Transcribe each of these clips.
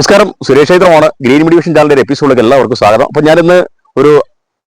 നമസ്കാരം. Suresh ചൈത്രമാണ്. Green Medivision ചാനലിന്റെ എപ്പിസോഡിലേക്ക് എല്ലാവർക്കും സ്വാഗതം. അപ്പൊ ഞാനിന്ന് ഒരു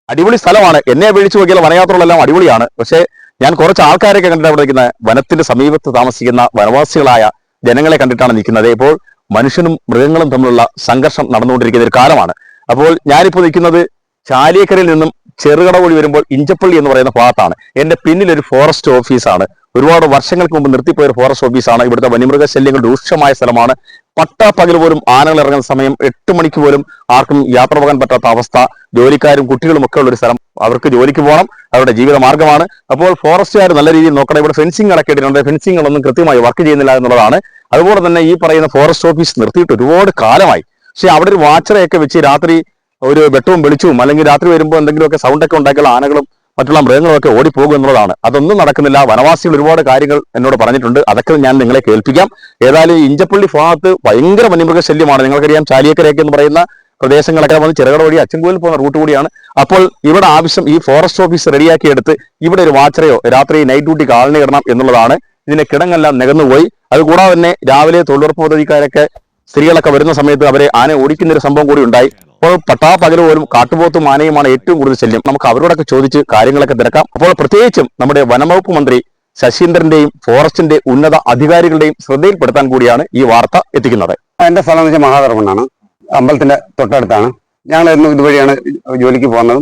അടിപൊളി സ്ഥലമാണ്. എന്നെ അപേക്ഷിച്ച് നോക്കിയാൽ വനയാത്രകളെല്ലാം അടിപൊളിയാണ്. പക്ഷേ ഞാൻ കുറച്ച് ആൾക്കാരൊക്കെ കണ്ടിട്ട് അവിടെ നിൽക്കുന്ന വനത്തിന്റെ സമീപത്ത് താമസിക്കുന്ന വനവാസികളായ ജനങ്ങളെ കണ്ടിട്ടാണ് നിൽക്കുന്നത്. ഇപ്പോൾ മനുഷ്യനും മൃഗങ്ങളും തമ്മിലുള്ള സംഘർഷം നടന്നുകൊണ്ടിരിക്കുന്ന ഒരു കാലമാണ്. അപ്പോൾ ഞാനിപ്പോൾ നിൽക്കുന്നത് ചാലിയക്കരയിൽ നിന്നും ചെറുകട വഴി വരുമ്പോൾ ഇഞ്ചപ്പള്ളി എന്ന് പറയുന്ന ഭാഗത്താണ്. എന്റെ പിന്നിൽ ഒരു ഫോറസ്റ്റ് ഓഫീസാണ് ഒരുപാട് വർഷങ്ങൾക്ക് മുമ്പ് നിർത്തിപ്പോയ ഒരു ഫോറസ്റ്റ് ഓഫീസാണ് ഇവിടുത്തെ വന്യമൃഗ ശല്യങ്ങൾ രൂക്ഷമായ സ്ഥലമാണ്. പട്ടാപ്പകൽ പോലും ആനകൾ ഇറങ്ങുന്ന സമയം എട്ട് മണിക്ക് പോലും ആർക്കും യാത്ര പോകാൻ പറ്റാത്ത അവസ്ഥ. ജോലിക്കാരും കുട്ടികളും ഒക്കെ ഉള്ള ഒരു സ്ഥലം. അവർക്ക് ജോലിക്ക് പോകണം. അവരുടെ ജീവിത മാർഗമാണ്. അപ്പോൾ ഫോറസ്റ്റുകാർ നല്ല രീതിയിൽ നോക്കണം. ഇവിടെ ഫെൻസിംഗ് ഇടക്കിയിട്ടുണ്ട് ഫെൻസിങ്ങുകളൊന്നും കൃത്യമായി വർക്ക് ചെയ്യുന്നില്ല എന്നുള്ളതാണ്. അതുപോലെ തന്നെ ഈ പറയുന്ന ഫോറസ്റ്റ് ഓഫീസ് നിർത്തിയിട്ട് ഒരുപാട് കാലമായി. പക്ഷെ അവിടെ ഒരു വാച്ചറയൊക്കെ വെച്ച് രാത്രി ഒരു വെട്ടവും വെളിച്ചവും അല്ലെങ്കിൽ രാത്രി വരുമ്പോൾ എന്തെങ്കിലുമൊക്കെ സൗണ്ടൊക്കെ ഉണ്ടാക്കിയുള്ള ആനകളും മറ്റുള്ള മൃഗങ്ങളൊക്കെ ഓടിപ്പോകും എന്നുള്ളതാണ്. അതൊന്നും നടക്കുന്നില്ല. വനവാസികൾ ഒരുപാട് കാര്യങ്ങൾ എന്നോട് പറഞ്ഞിട്ടുണ്ട്. അതൊക്കെ ഞാൻ നിങ്ങളെ കേൾപ്പിക്കാം. ഏതായാലും ഇഞ്ചപ്പള്ളി ഭാഗത്ത് ഭയങ്കര വന്യമൃഗ ശല്യമാണ് നിങ്ങൾക്കറിയാം ചാലിയക്കരയൊക്കെ എന്ന് പറയുന്ന പ്രദേശങ്ങളൊക്കെ വന്ന് ചെറുകട വഴി അച്ചൻകോയിൽ പോകുന്ന റൂട്ട് കൂടിയാണ്. അപ്പോൾ ഇവിടെ ആവശ്യം ഈ ഫോറസ്റ്റ് ഓഫീസ് റെഡിയാക്കിയെടുത്ത് ഇവിടെ ഒരു വാച്ചറയോ രാത്രി നൈറ്റ് ഡ്യൂട്ടി ആളിനെ ഇടണം എന്നുള്ളതാണ്. ഇതിന്റെ കിടങ്ങെല്ലാം നികന്നുപോയി. അതുകൂടാതെ തന്നെ രാവിലെ തൊഴിലുറപ്പ് പദ്ധതിക്കാരൊക്കെ സ്ത്രീകളൊക്കെ വരുന്ന സമയത്ത് അവരെ ആന ഓടിക്കുന്ന ഒരു സംഭവം കൂടി ഉണ്ടായി. അപ്പോൾ പട്ടാപ്പകൽ പോലും കാട്ടുപോത്തും ആനയുമാണ് ഏറ്റവും കൂടുതൽ ശല്യം. നമുക്ക് അവരോടൊക്കെ ചോദിച്ച് കാര്യങ്ങളൊക്കെ തിരക്കാം. അപ്പോൾ പ്രത്യേകിച്ചും നമ്മുടെ വനംവകുപ്പ് മന്ത്രി ശശീന്ദ്രന്റെയും ഫോറസ്റ്റിന്റെ ഉന്നത അധികാരികളുടെയും ശ്രദ്ധയിൽപ്പെടുത്താൻ കൂടിയാണ് ഈ വാർത്ത എത്തിക്കുന്നത്. എന്റെ സ്ഥലം എന്ന് വെച്ചാൽ മഹാധർമ്മണ്ണാണ് അമ്പലത്തിന്റെ തൊട്ടടുത്താണ്. ഞങ്ങൾ ഇതുവഴിയാണ് ജോലിക്ക് പോകുന്നത്.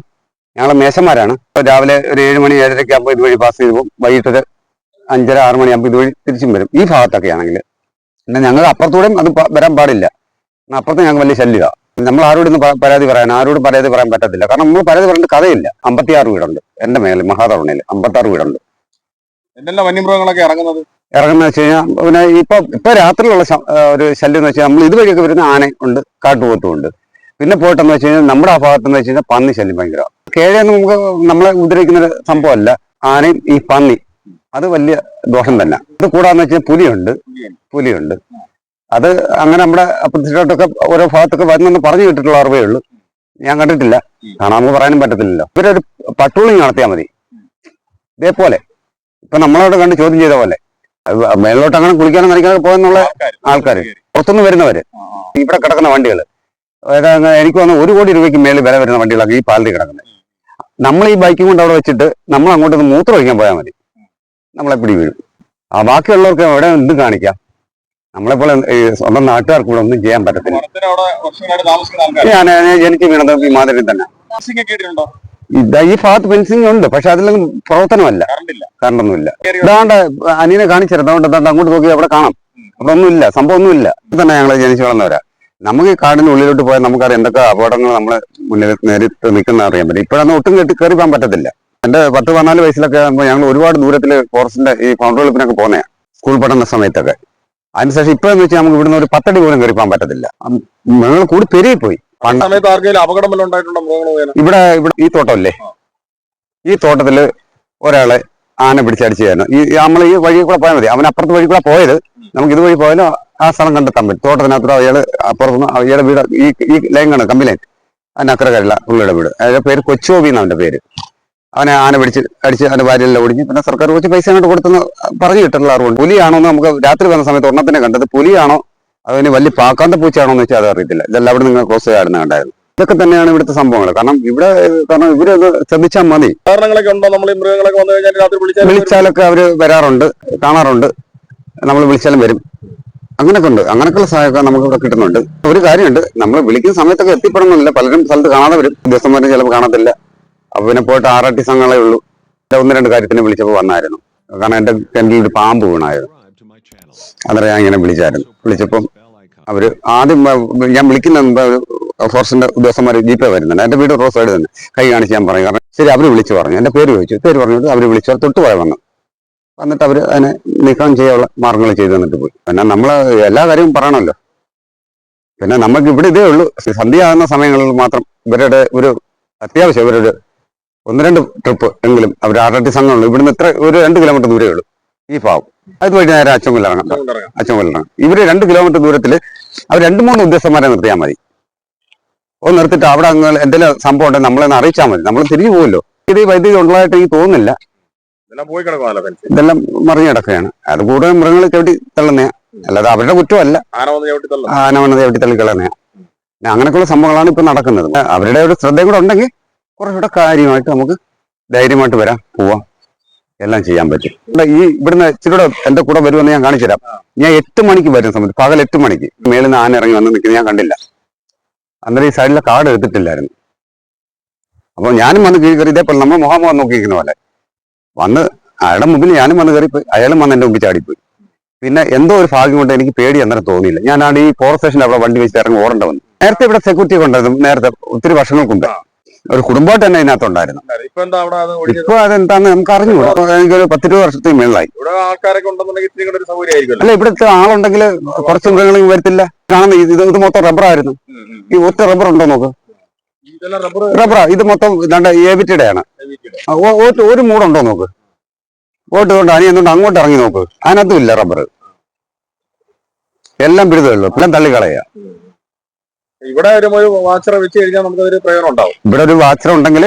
ഞങ്ങൾ മേശന്മാരാണ്. രാവിലെ ഒരു ഏഴ് മണി ഏഴരയ്ക്ക് ആകുമ്പോൾ ഇതുവഴി പാസ് ചെയ്ത് പോകും. വൈകിട്ടൊരു അഞ്ചര ആറ് മണിയാകുമ്പോൾ ഇതുവഴി തിരിച്ചും വരും. ഈ ഭാഗത്തൊക്കെ ആണെങ്കിൽ പിന്നെ ഞങ്ങൾ അപ്പുറത്തൂടെയും അത് വരാൻ പാടില്ല. അപ്പുറത്ത് ഞങ്ങൾക്ക് വലിയ ശല്യമാണ് നമ്മൾ ആരോടും പരാതി പറയാൻ ആരോടും പരാതി പറയാൻ പറ്റത്തില്ല. കാരണം നമ്മൾ പരാതി പറയേണ്ട കഥയില്ല. അമ്പത്തിയാറ് വീടുണ്ട്. എന്റെ മേലെ മഹാതവണയിൽ അമ്പത്താറ് വീടുണ്ട്. എന്തെല്ലാം വന്യമൃഗങ്ങളൊക്കെ ഇറങ്ങുന്നത്? ഇറങ്ങുന്ന വെച്ച് കഴിഞ്ഞാൽ പിന്നെ ഇപ്പൊ ഇപ്പൊ രാത്രിയിലുള്ള ഒരു ശല്യം എന്ന് വെച്ചാൽ നമ്മൾ ഇതുവഴിയൊക്കെ വരുന്ന ആന ഉണ്ട് കാട്ടുപോത്തും ഉണ്ട് പിന്നെ പോയിട്ടെന്ന് വെച്ച് കഴിഞ്ഞാൽ നമ്മുടെ ആ ഭാഗത്തെന്ന് വെച്ച് കഴിഞ്ഞാൽ പന്നി ശല്യം ഭയങ്കര കേഴയൊന്നും നമുക്ക് നമ്മളെ ഉദ്രവിക്കുന്ന ഒരു സംഭവമല്ല. ആനയും ഈ പന്നി. അത് വലിയ ദോഷം തന്നെ. ഇത് കൂടാന്ന് വെച്ചാൽ പുലിയുണ്ട്. പുലിയുണ്ട്. അത് അങ്ങനെ നമ്മുടെ അപ്പുറത്തോട്ടൊക്കെ ഓരോ ഭാഗത്തൊക്കെ വരുന്നെന്ന് പറഞ്ഞു കേട്ടിട്ടുള്ള അറിവേ ഉള്ളൂ. ഞാൻ കണ്ടിട്ടില്ല. കാണാൻ നമുക്ക് പറയാനും പറ്റത്തില്ലല്ലോ. ഇവരൊരു പട്രോളിങ് നടത്തിയാൽ മതി. ഇതേപോലെ. ഇപ്പൊ നമ്മളോട് കണ്ട് ചോദ്യം ചെയ്ത പോലെ. മേളിലോട്ട് അങ്ങനെ കുളിക്കാനും നനയ്ക്കാനൊക്കെ പോകുന്നുള്ള ആൾക്കാർ പുറത്തുനിന്ന് വരുന്നവര്. ഇവിടെ കിടക്കുന്ന വണ്ടികൾ എനിക്ക് വന്ന ഒരു കോടി രൂപയ്ക്ക് മേളിൽ വില വരുന്ന വണ്ടികളൊക്കെ ഈ പാലത്തിൽ കിടക്കുന്നത്. നമ്മൾ ഈ ബൈക്കും കൊണ്ട് അവിടെ വെച്ചിട്ട് നമ്മൾ അങ്ങോട്ട് മൂത്രം ഒഴിക്കാൻ പോയാൽ മതി. നമ്മളെ പിടി വീഴും. ആ ബാക്കിയുള്ളവർക്ക് എവിടെ എന്തും കാണിക്കാം. നമ്മളെപ്പോലെ പോലെ സ്വന്തം നാട്ടുകാർക്ക് ഇവിടെ ഒന്നും ചെയ്യാൻ പറ്റത്തില്ല. ഞാൻ എനിക്ക് വീണത് ഈ മാതിരി തന്നെ. ഈ ഭാഗത്ത് ഫെൻസിങ് ഉണ്ട് പക്ഷെ അതിലൊന്നും പ്രവർത്തനമല്ല. കറണ്ടൊന്നുമില്ല ഇതാണ്ട് അനിയനെ കാണിച്ചിരുന്നു അതുകൊണ്ട് അങ്ങോട്ട് നോക്കി അവിടെ കാണാം. അവിടെ ഒന്നുമില്ല സംഭവം ഒന്നുമില്ല തന്നെ ഞങ്ങൾ ജനിച്ചു വളർന്നവരാ. നമുക്ക് ഈ കാടിന് ഉള്ളിലോട്ട് പോയാൽ നമുക്കറിയാം എന്തൊക്കെ അപകടങ്ങൾ നമ്മളെ മുന്നിൽ നേരിട്ട് നിൽക്കുന്ന അറിയാൻ പറ്റും. ഇപ്പോഴൊന്നും ഒട്ടും കെട്ടി കയറി പോകാൻ പറ്റത്തില്ല. എന്റെ പത്ത് പതിനാല് വയസ്സിലൊക്കെ ആകുമ്പോൾ ഞങ്ങൾ ഒരുപാട് ദൂരത്തിൽ ഫോറസ്റ്റിന്റെ ഈ കൗണ്ടറുകളിപ്പിനൊക്കെ പോകുന്നതാണ് സ്കൂൾ പഠന സമയത്തൊക്കെ. അതിനുശേഷം ഇപ്പോഴെന്ന് വെച്ചാൽ നമുക്ക് ഇവിടുന്ന് ഒരു പത്തടി പോലും കയറി പോകാൻ പറ്റത്തില്ല മൃഗങ്ങൾ കൂടി പെരുകിപ്പോയി. സമയത്ത് ആർക്കെങ്കിലും അപകടം വല്ലതും ഉണ്ടായിട്ടുണ്ടോ മൃഗങ്ങൾ ഇവിടെ ഇവിടെ ഈ തോട്ടമല്ലേ? ഈ തോട്ടത്തിൽ ഒരാളെ ആന പിടിച്ചടിച്ചായിരുന്നു ഈ നമ്മൾ ഈ വഴി കൂടെ പോയാൽ മതി. അവൻ അപ്പുറത്ത് വഴി കൂടെ പോയത് നമുക്ക് ഇതുവഴി പോയാലും ആ സ്ഥലം കണ്ടെത്താൻ പറ്റും. തോട്ടത്തിനകത്തൂടെ അയാൾ അപ്പുറത്തുനിന്ന് അയാളുടെ വീട് ഈ ഈ ലൈൻ കാണും കമ്പി ലൈൻ അതിനക്കര കാര്യമില്ല പുള്ളിയുടെ വീട്. അയാളുടെ പേര് എന്നാണ് അവന്റെ പേര്. അവനെ ആന പിടിച്ച് അടിച്ച് അവന്റെ ഭാര്യയെല്ലാം ഒടിഞ്ഞ് പിന്നെ സർക്കാർ കുറച്ച് പൈസ അങ്ങോട്ട് കൊടുത്തെന്ന് പറഞ്ഞു കിട്ടുള്ള അറിവുണ്ട് പുലിയാണോ എന്ന് നമുക്ക് രാത്രി വന്ന സമയത്ത് ഒരെണ്ണത്തിനെ കണ്ടത് പുലിയാണോ? അതിന് വലിയ പാക്കാന്ത പൂച്ചയാണോ എന്ന് വെച്ചാൽ അത് അറിയത്തില്ല. ഇതെല്ലാം അവിടെ നിങ്ങൾ ക്രോസ് ചെയ്യാടുന്ന കണ്ടായിരുന്നു. ഇതൊക്കെ തന്നെയാണ് ഇവിടുത്തെ സംഭവങ്ങൾ. കാരണം ഇവിടെ കാരണം ഇവരത് ശ്രദ്ധിച്ചാൽ മതി. കാരണങ്ങളൊക്കെ ഉണ്ടോ? നമ്മൾ ഈ മൃഗങ്ങളൊക്കെ വന്നു കഴിഞ്ഞാൽ രാത്രി വിളിച്ചാലൊക്കെ അവർ വരാറുണ്ട് കാണാറുണ്ട്. നമ്മൾ വിളിച്ചാലും വരും. അങ്ങനൊക്കെ ഉണ്ട്. അങ്ങനെയൊക്കെയുള്ള സഹായമൊക്കെ നമുക്ക് ഇവിടെ കിട്ടുന്നുണ്ട്. ഒരു കാര്യമുണ്ട്. നമ്മൾ വിളിക്കുന്ന സമയത്തൊക്കെ എത്തിപ്പെടണമെന്നില്ല. പലരും സ്ഥലത്ത് കാണാതെ വരും ദിവസം വരെ ചിലപ്പോൾ കാണത്തില്ല. അപ്പൊ പിന്നെ പോയിട്ട് ആറാട്ടി സംഘങ്ങളെ ഉള്ളൂ. ഒന്ന് രണ്ട് കാര്യത്തിന് വിളിച്ചപ്പോൾ വന്നായിരുന്നു. കാരണം എന്റെ കിണറ്റിൽ ഒരു പാമ്പ് വീണായിരുന്നു. അന്നേരം ഞാൻ ഇങ്ങനെ വിളിച്ചായിരുന്നു. വിളിച്ചപ്പം അവർ ആദ്യം ഞാൻ വിളിക്കുന്ന ഫോറസ്റ്റിന്റെ ഉദ്യോഗസ്ഥന്മാർ ജീപ്പേ വരുന്നുണ്ട്. എന്റെ വീട് റോസ് സൈഡ് തന്നെ. കൈ കാണിച്ച് ഞാൻ പറയും. കാരണം ശരി അവർ വിളിച്ചു പറഞ്ഞു. എന്റെ പേര് ചോദിച്ചു. പേര് പറഞ്ഞിട്ട് അവർ വിളിച്ചു. തൊട്ട് പോയ വന്നു. വന്നിട്ട് അവർ അതിനെ നീക്കം ചെയ്യാനുള്ള മാർഗങ്ങൾ ചെയ്തു തന്നിട്ട് പോയി. പിന്നെ നമ്മൾ എല്ലാ കാര്യവും പറയണമല്ലോ. പിന്നെ നമുക്ക് ഇവിടെ ഇതേ ഉള്ളൂ. സന്ധ്യയാകുന്ന സമയങ്ങളിൽ മാത്രം ഇവരുടെ ഒരു അത്യാവശ്യം ഇവരൊരു ഒന്ന് രണ്ട് ട്രിപ്പ് എങ്കിലും അവർ ആറട്ടി സംഘമുള്ളൂ ഇവിടുന്ന് എത്ര ഒരു രണ്ട് കിലോമീറ്റർ ദൂരേ ഉള്ളൂ. ഈ ഭാഗം. അത് വഴി നേരെ അച്ചൻകൊല്ല ഇറങ്ങാം അച്ചൻകൊല്ല ഇറങ്ങാം ഇവർ രണ്ട് കിലോമീറ്റർ ദൂരത്തിൽ അവർ രണ്ട് മൂന്ന് ഉദ്യോഗസ്ഥന്മാരെ നിർത്തിയാൽ മതി. ഒന്ന് നിർത്തിയിട്ട് അവിടെ അങ്ങ് എന്തെങ്കിലും സംഭവം ഉണ്ടെങ്കിൽ നമ്മളെ അറിയിച്ചാൽ മതി. നമ്മൾ തിരിഞ്ഞു പോകുമല്ലോ ഇത് ഈ വൈദ്യുതി ഉള്ളതായിട്ട് എനിക്ക് തോന്നുന്നില്ല. ഇതെല്ലാം മറിഞ്ഞു കിടക്കുകയാണ്. അത് കൂടുതൽ മൃഗങ്ങൾ ചവിട്ടി തള്ളുന്ന അല്ലാതെ അവരുടെ കുറ്റമല്ല. ആന വന്ന് എവിടെ തള്ളിക്കളന്നെ അങ്ങനെയൊക്കെയുള്ള സംഭവങ്ങളാണ് ഇപ്പൊ നടക്കുന്നത്. അവരുടെ ഒരു ശ്രദ്ധയും കൂടെ ഉണ്ടെങ്കിൽ കുറച്ചുകൂടെ കാര്യമായിട്ട് നമുക്ക് ധൈര്യമായിട്ട് വരാം പോവാം. എല്ലാം ചെയ്യാൻ പറ്റും. ഈ ഇവിടുന്ന് ഇച്ചിരി കൂടെ എന്റെ കൂടെ വരുമെന്ന് ഞാൻ കാണിച്ചു തരാം ഞാൻ എട്ട് മണിക്ക് വരുന്ന സമയത്ത് പകൽ എട്ട് മണിക്ക് മേളിൽ നിന്ന് ആന ഇറങ്ങി വന്ന് നിൽക്കുന്നത് ഞാൻ കണ്ടില്ല. അന്നേരം ഈ സൈഡിലെ കാട് എടുത്തിട്ടില്ലായിരുന്നു. അപ്പൊ ഞാനും വന്ന് കീഴ് കയറി ഇതേപോലെ നമ്മൾ മുഖാമുഖം നോക്കിയിരിക്കുന്ന പോലെ. വന്ന് അയാളുടെ മുമ്പിൽ ഞാനും വന്ന് കയറി അയാളും വന്ന് എന്റെ മുമ്പിൽ ചാടിപ്പോയി. പിന്നെ എന്തോ ഒരു ഭാഗ്യം കൊണ്ട് എനിക്ക് പേടി അന്നേരം തോന്നിയില്ല. ഞാനാണ് ഈ ഫോറസ്റ്റ് സ്റ്റേഷൻ അവിടെ വണ്ടി വെച്ചിട്ട് ഇറങ്ങി ഓടേണ്ട വന്നു നേരത്തെ ഇവിടെ സെക്യൂരിറ്റി ഉണ്ടായിരുന്നു. നേരത്തെ ഒത്തിരി വർഷങ്ങൾക്കുണ്ട് ഒരു കുടുംബമായിട്ട് തന്നെ അതിനകത്തുണ്ടായിരുന്നു. ഇപ്പൊ എന്താ അവിടെ ഇപ്പൊ അതെന്താന്ന് നമുക്ക് അറിഞ്ഞുകൂടാ അപ്പൊ എനിക്കൊരു പത്തിരുപത് വർഷത്തിന് മേളിലായി. ഇവിടെ ആൾക്കാരൊക്കെ ഉണ്ടെന്നുണ്ടെങ്കിൽ അല്ല ഇവിടുത്തെ ആളുണ്ടെങ്കിൽ കുറച്ച് മൃഗങ്ങൾ വരത്തില്ല. കാണുന്ന ഇത് ഇത് മൊത്തം റബ്ബറായിരുന്നു ഈ ഒറ്റ റബ്ബർ ഉണ്ടോ നോക്ക്? റബ്ബറാ ഇത് മൊത്തം ഇതാണ്ട് ആണ് ഒരു മൂടുണ്ടോ നോക്ക്? ഓട്ട് കൊണ്ട് അനി എന്തുകൊണ്ട് അങ്ങോട്ട് ഇറങ്ങി നോക്ക്? അതിനകത്തും ഇല്ല റബ്ബർ എല്ലാം പിടിതേ എല്ലാം തള്ളിക്കളയുക ഇവിടെ ഒരു വാച്ചർ വാച്ചറ വെച്ച് കഴിഞ്ഞാൽ നമുക്ക് അതൊരു പ്രയോജനം ഉണ്ടാവും. ഇവിടെ ഒരു വാച്ചർ ഉണ്ടെങ്കിൽ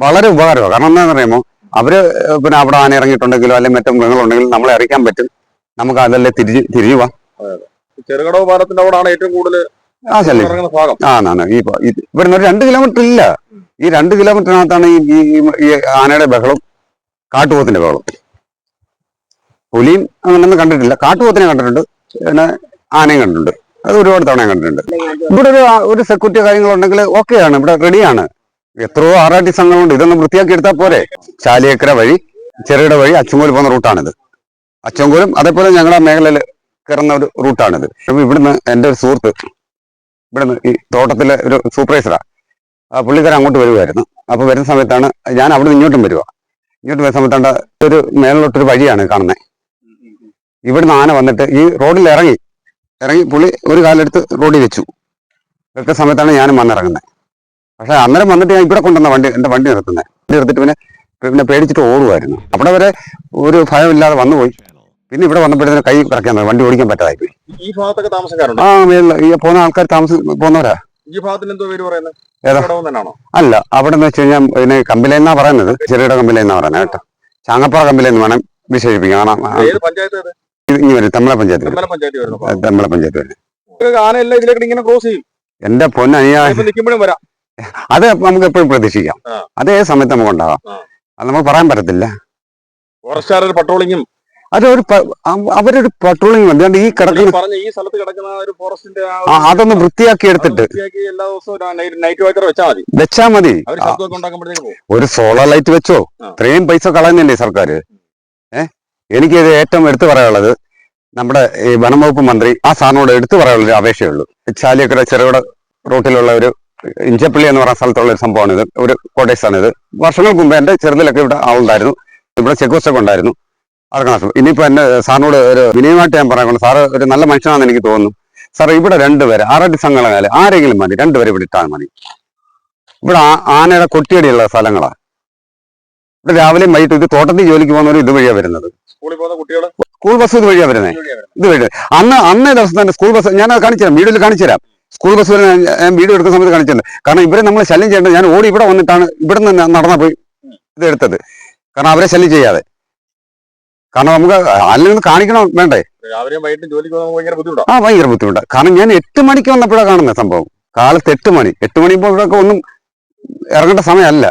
വളരെ ഉപകാരമാണ്. കാരണം എന്താണെന്ന് പറയുമ്പോൾ അവർ പിന്നെ അവിടെ ആന ഇറങ്ങിയിട്ടുണ്ടെങ്കിലോ അല്ലെങ്കിൽ മറ്റു മൃഗങ്ങളുണ്ടെങ്കിലും നമ്മളെ അറിയിക്കാൻ പറ്റും. നമുക്ക് അതല്ലേ തിരിച്ച് തിരിച്ചു പോവാം ചെറുകടവ് പാലത്തിന്റെ അവിടെയാണ് ഏറ്റവും കൂടുതൽ ആ ഭാഗം. ആ നാണ് ഈ ഇവിടുന്ന് ഒരു രണ്ട് കിലോമീറ്റർ ഇല്ല. ഈ രണ്ട് കിലോമീറ്ററിനകത്താണ് ഈ- ഈ ആനയുടെ ബഹളം കാട്ടുപോത്തിന്റെ ബഹളം. പുലിയും അങ്ങനെയൊന്നും കണ്ടിട്ടില്ല. കാട്ടുപോത്തിനെ കണ്ടിട്ടുണ്ട്. പിന്നെ ആനയും കണ്ടിട്ടുണ്ട്. അത് ഒരുപാട് തവണ കണ്ടിട്ടുണ്ട്. ഇവിടെ ഒരു ഒരു സെക്യൂരിറ്റി കാര്യങ്ങളുണ്ടെങ്കിൽ ഓക്കെയാണ് ഇവിടെ റെഡിയാണ്. എത്രയോ ആർ ആർ ടി സംഘങ്ങളുണ്ട്. ഇതൊന്ന് വൃത്തിയാക്കി എടുത്താൽ പോരെ. ചാലിയേക്കര വഴി ചെറുകിട വഴി അച്ചൻകോൽ പോകുന്ന റൂട്ടാണിത്. അച്ചങ്കോലും അതേപോലെ ഞങ്ങളുടെ മേഖലയിൽ കയറുന്ന ഒരു റൂട്ടാണിത്. അപ്പൊ ഇവിടുന്ന് എന്റെ ഒരു സുഹൃത്ത് ഇവിടുന്ന് ഈ തോട്ടത്തിലെ ഒരു സൂപ്പർവൈസറാ. ആ പുള്ളിക്കാരൻ അങ്ങോട്ട് വരുമായിരുന്നു അപ്പോൾ വരുന്ന സമയത്താണ് ഞാൻ അവിടെ ഇങ്ങോട്ടും വരുവാ. ഇങ്ങോട്ട് വരുന്ന സമയത്താണ് ഒരു മേളിലോട്ടൊരു വഴിയാണ് കാണുന്നത് ഇവിടുന്ന് ആന വന്നിട്ട് ഈ റോഡിൽ ഇറങ്ങി. ഇറങ്ങി പുള്ളി ഒരു കാലെടുത്ത് റോഡിൽ വെച്ചു. കൃത്യ സമയത്താണ് ഞാനും വന്നിറങ്ങുന്നത് പക്ഷെ അന്നേരം വന്നിട്ട് ഞാൻ ഇവിടെ കൊണ്ടുവന്ന വണ്ടി എന്റെ വണ്ടി നിർത്തുന്നത് വണ്ടി നിർത്തിട്ട് പിന്നെ പിന്നെ പേടിച്ചിട്ട് ഓടുമായിരുന്നു അവിടെ വരെ ഒരു ഭയമില്ലാതെ വന്നുപോയി. പിന്നെ ഇവിടെ വന്നപ്പോഴത്തേക്കും കൈ കറക്കാൻ വണ്ടി ഓടിക്കാൻ പറ്റാതായി പോയി. ഈ ഭാഗത്തൊക്കെ താമസക്കാരുണ്ട് ആ മേളിൽ ഈ പോകുന്ന ആൾക്കാർ താമസം പോകുന്നവരാ? ഈ ഭാഗത്തിന് എന്തോ പേര് പറയുന്നത്? അല്ല അവിടെ എന്ന് വെച്ച് കഴിഞ്ഞാൽ ഇതിന് കമ്പിലെന്നാ പറയുന്നത്. ചെറുകിട കമ്പിലെന്നാ പറയുന്നത് കേട്ടോ. ചാങ്ങപ്പാറ കമ്പില എന്ന് വേണം വിശേഷിപ്പിക്കാം ഇനി വരും തമ്മള പഞ്ചായത്ത്. പഞ്ചായത്ത് വരുന്നു. ആ, പഞ്ചായത്ത് വരും. ആനയെല്ലാം ഇതിലേക്ക് ഇങ്ങനെ ക്രോസ് ചെയ്യും. എന്റെ പൊന്നനിയാ ഇപ്പൊ നിൽക്കുമ്പോഴും വരാം. അത് നമുക്ക് എപ്പോഴും പ്രതീക്ഷിക്കാം. അതേ സമയത്ത് നമുക്ക് ഉണ്ടാവാം. അത് നമുക്ക് പറയാൻ പറ്റത്തില്ല. ഫോറസ്റ്റുകാരുടെ പട്രോളിങ്ങും അതൊരു അവരൊരു പട്രോളിംഗ് അതുകൊണ്ട് ഈ ഈ കിടക്കുന്ന ഈ സ്ഥലത്ത് കിടക്കുന്ന ഒരു ഫോറസ്റ്റിന്റെ അതൊന്ന് വൃത്തിയാക്കി എടുത്തിട്ട് എല്ലാ ദിവസവും നൈറ്റ് വെച്ചാൽ മതി. വെച്ചാ മതി. ഒരു സോളാർ ലൈറ്റ് വെച്ചോ. ഇത്രയും പൈസ കളയുന്നില്ലേ സർക്കാർ എനിക്കിത് ഏറ്റവും എടുത്തു പറയാനുള്ളത് നമ്മുടെ ഈ വനംവകുപ്പ് മന്ത്രി ആ സാറിനോട് എടുത്തു പറയാനുള്ള ഒരു അപേക്ഷയുള്ളൂ ചാലിയക്കര ചെറുകിട റൂട്ടിലുള്ള ഒരു ഇഞ്ചപ്പള്ളി എന്ന് പറയുന്ന സ്ഥലത്തുള്ള ഒരു സംഭവമാണ് ഇത്. ഒരു കോട്ടേഴ്സാണ് ഇത് വർഷങ്ങൾക്ക് മുമ്പ് എന്റെ ചെറുതിലൊക്കെ ഇവിടെ ആളുണ്ടായിരുന്നു. ഇവിടെ ചെക്ക് പോസ്റ്റൊക്കെ ഉണ്ടായിരുന്നു. അതൊക്കെ ഇനിയിപ്പോൾ ഇനിയിപ്പോ എന്റെ സാറിനോട് ഒരു വിനയമായിട്ട് ഞാൻ പറയാൻ സാറ് ഒരു നല്ല മനുഷ്യനാണെന്ന് എനിക്ക് തോന്നുന്നു. സാർ ഇവിടെ രണ്ടുപേരെ ആറടി സംഘടന ആരെങ്കിലും മതി. രണ്ടുപേരെ ഇവിടെ ഇട്ടാൽ മതി. ഇവിടെ ആനയുടെ കൊട്ടിയടിയുള്ള സ്ഥലങ്ങളാണ് ഇവിടെ രാവിലെയും വൈകിട്ട് ഇത് തോട്ടത്തിൽ ജോലിക്ക് പോകുന്നവർ ഇതുവഴിയാണ് വരുന്നത്. സ്കൂളിൽ പോകുന്ന കുട്ടികൾ സ്കൂൾ ബസ് ഇത് വഴിയാ വരുന്നത് ഇത് വഴി. അന്ന് അന്നേ ദിവസം തന്നെ സ്കൂൾ ബസ് ഞാൻ അത് കാണിച്ചു തരാം വീഡിയോയിൽ കാണിച്ചു തരാം സ്കൂൾ ബസ് വരെ ഞാൻ- വീഡിയോ എടുക്കുന്ന സമയത്ത് കാണിച്ചിട്ടുണ്ട് കാരണം ഇവരെ നമ്മൾ ശല്യം ചെയ്യേണ്ടത് ഞാൻ ഓടി ഇവിടെ വന്നിട്ടാണ് ഇവിടെ നിന്ന് നടന്ന പോയി ഇത് എടുത്തത്. കാരണം അവരെ ശല്യം ചെയ്യാതെ. കാരണം നമുക്ക് അല്ലെങ്കിൽ കാണിക്കണം വേണ്ടേ? ആ ഭയങ്കര ബുദ്ധിമുട്ടാണ് കാരണം ഞാൻ എട്ട് മണിക്ക് വന്നപ്പോഴാണ് കാണുന്നത് സംഭവം. കാലത്ത് എട്ട് മണി. എട്ട് മണി ഇവിടെയൊക്കെ ഒന്നും ഇറങ്ങേണ്ട സമയമല്ല.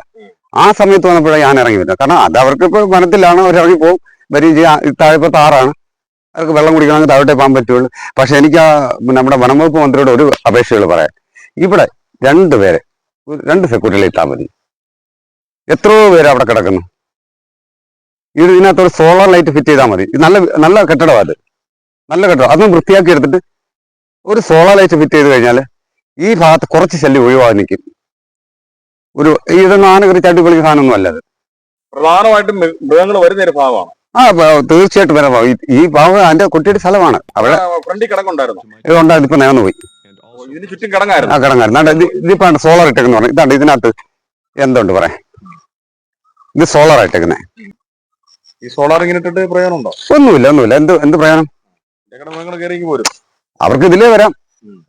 ആ സമയത്ത് വന്നപ്പോഴാണ് ഞാൻ ഇറങ്ങി വരുന്നത്. കാരണം അത് അവർക്ക് ഇപ്പോൾ വനത്തിലാണ് അവർ ഇറങ്ങി പോകും ചെയ്യാം. താഴെ താറാണ്. അവർക്ക് വെള്ളം കുടിക്കണമെങ്കിൽ താഴോട്ടേ പോകാൻ പറ്റുള്ളൂ. പക്ഷെ എനിക്ക് ആ നമ്മുടെ വനംവകുപ്പ് മന്ത്രിയോട് ഒരു അപേക്ഷകൾ പറയാം. ഇവിടെ രണ്ട് പേരെ രണ്ട് സെക്യൂരിറ്റിയിൽ ഇട്ടാൽ മതി. എത്രയോ പേര് അവിടെ കിടക്കുന്നു. ഇത് ഇതിനകത്തൊരു സോളാർ ലൈറ്റ് ഫിറ്റ് ചെയ്താൽ മതി. നല്ല നല്ല കെട്ടിടമാണ് അത്. നല്ല കെട്ടിടം. അതും വൃത്തിയാക്കി എടുത്തിട്ട് ഒരു സോളാർ ലൈറ്റ് ഫിറ്റ് ചെയ്ത് കഴിഞ്ഞാൽ ഈ ഭാഗത്ത് കുറച്ച് ശല്യം ഒഴിവാകാൻ നിൽക്കും. ഒരു ഇതൊന്നും ആന കയറി ചാട്ടി കളിക്കുന്ന സാധനമൊന്നും അല്ലത് പ്രധാനമായിട്ടും മൃഗങ്ങൾ വരുന്ന ഒരു ഭാഗമാണ്. ആ തീർച്ചയായിട്ടും വരാം. ഈ- ഈ ഭാഗം അതിന്റെ കുട്ടിയുടെ സ്ഥലമാണ്. അവിടെ ഫ്രണ്ടിൽ കിടക്കുണ്ടായിരുന്നു ഇതുണ്ടായിരുന്നു ഇപ്പൊ നേർന്നു പോയി. ഇതിന് ചുറ്റും കിടങ്ങായിരുന്നു ആ കിടങ്ങായിരുന്നു സോളാർ ഇട്ടേക്കെന്ന് പറഞ്ഞു. ഇതാണ് ഇതിനകത്ത് എന്തുണ്ട് പറയാൻ ഇത് സോളാർ ഇട്ടേക്കുന്നേ. ഈ സോളാർ ഇങ്ങനെ ഇട്ടിട്ട് പ്രയോജനമുണ്ടോ? ഒന്നുമില്ല ഒന്നുമില്ല. എന്ത് എന്ത് പ്രയോജനം? ഞങ്ങളുടെ മൃഗങ്ങൾ കയറി പോരും. അവർക്ക് ഇതിലേ വരാം.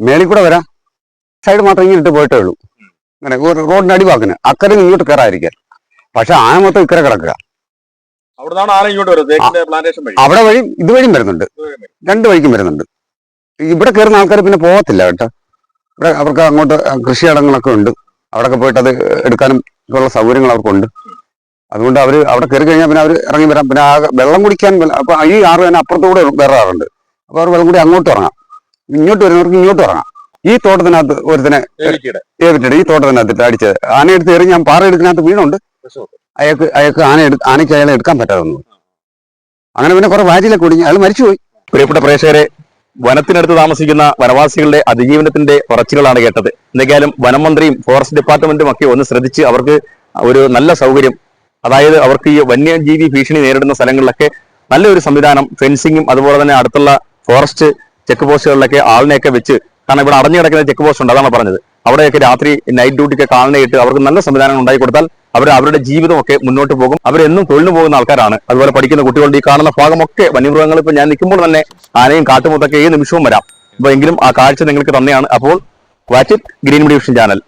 മേളിൽ കൂടെ വരാം. സൈഡ് മാത്രം ഇങ്ങനെ ഇട്ട് പോയിട്ടേ ഉള്ളൂ. അങ്ങനെ റോഡിന്റെ അടിവാക്കിന് അക്കരെ ഇങ്ങോട്ട് കയറാതിരിക്കാൻ പക്ഷെ ആന മൊത്തം ഇക്കരെ കിടക്കുക. അവിടുന്നാണ് ആന ഇങ്ങോട്ട് വരുന്നത്. തേക്കിന്റെ പ്ലാന്റേഷൻ വഴി. അവിടെ വഴി ഇതുവഴിയും വരുന്നുണ്ട്. രണ്ട് വഴിക്കും വരുന്നുണ്ട്. ഇവിടെ കയറുന്ന ആൾക്കാർ പിന്നെ പോകത്തില്ല കേട്ടോ. ഇവിടെ അവർക്ക് അങ്ങോട്ട് കൃഷിയിടങ്ങളൊക്കെ ഉണ്ട്. അവിടെയൊക്കെ പോയിട്ട് അത് എടുക്കാനും ഉള്ള സൗകര്യങ്ങൾ അവർക്കുണ്ട്. അതുകൊണ്ട് അവർ അവിടെ കയറി കഴിഞ്ഞാൽ പിന്നെ അവർ ഇറങ്ങി വരാം. പിന്നെ ആ വെള്ളം കുടിക്കാൻ അപ്പൊ ഈ ആറ് തന്നെ അപ്പുറത്തൂടെ വേറെ ആറുണ്ട്. അപ്പൊ അവർ വെള്ളം കൂടി അങ്ങോട്ട് ഇറങ്ങാം. ഇങ്ങോട്ട് വരുന്നവർക്ക് ഇങ്ങോട്ട് ഇറങ്ങാം. ഈ തോട്ടത്തിനകത്ത് ഒരുത്തിനെ ഏവിട്ടിട്ട് ഈ തോട്ടത്തിനകത്തിട്ട് അടിച്ചത് ആനയെടുത്ത് കയറി ഞാൻ പാറ എടുക്കുന്നതിനകത്ത് വീണുണ്ട്. അയാൾക്ക് അയാൾക്ക് ആന എടു ആനയ്ക്ക് അയാളെ എടുക്കാൻ പറ്റാതെ വന്നു അങ്ങനെ പിന്നെ കുറെ വാരിയിലൊക്കെ ഒടിഞ്ഞ് അയാൾ മരിച്ചുപോയി. പ്രിയപ്പെട്ട പ്രേക്ഷകരെ വനത്തിനടുത്ത് താമസിക്കുന്ന വനവാസികളുടെ അതിജീവനത്തിന്റെ പറച്ചിലുകളാണ് കേട്ടത്. എന്തൊക്കെയാലും വനം മന്ത്രിയും ഫോറസ്റ്റ് ഡിപ്പാർട്ട്മെന്റും ഒക്കെ ഒന്ന് ശ്രദ്ധിച്ച് അവർക്ക് ഒരു നല്ല സൗകര്യം അതായത് അവർക്ക് ഈ വന്യജീവി ഭീഷണി നേരിടുന്ന സ്ഥലങ്ങളിലൊക്കെ നല്ലൊരു സംവിധാനം ഫെൻസിങ്ങും അതുപോലെ തന്നെ അടുത്തുള്ള ഫോറസ്റ്റ് ചെക്ക് പോസ്റ്റുകളിലൊക്കെ ആളിനെയൊക്കെ വെച്ച് കാരണം ഇവിടെ അടഞ്ഞു കിടക്കുന്ന ചെക്ക് പോസ്റ്റ് ഉണ്ട് അതാണ് പറഞ്ഞത്. അവിടെയൊക്കെ രാത്രി നൈറ്റ് ഡ്യൂട്ടിക്ക് ആളിനെ ഇട്ട് അവർക്ക് നല്ല സംവിധാനങ്ങൾ ഉണ്ടാക്കി കൊടുത്താൽ അവർ അവരുടെ ജീവിതമൊക്കെ മുന്നോട്ട് പോകും. അവരെന്നും തൊഴിലിന് പോകുന്ന ആൾക്കാരാണ്. അതുപോലെ പഠിക്കുന്ന കുട്ടികളുടെ ഈ കാണുന്ന ഭാഗമൊക്കെ വന്യമൃഗങ്ങൾ ഇപ്പൊ ഞാൻ നിൽക്കുമ്പോൾ തന്നെ ആനയും കാട്ടുമുത്തൊക്കെ ഏത് നിമിഷവും വരാം. അപ്പൊ എങ്കിലും ആ കാഴ്ച നിങ്ങൾക്ക് തന്നെയാണ്. അപ്പോൾ വാച്ച് ഗ്രീൻ ഡിവിഷൻ ചാനൽ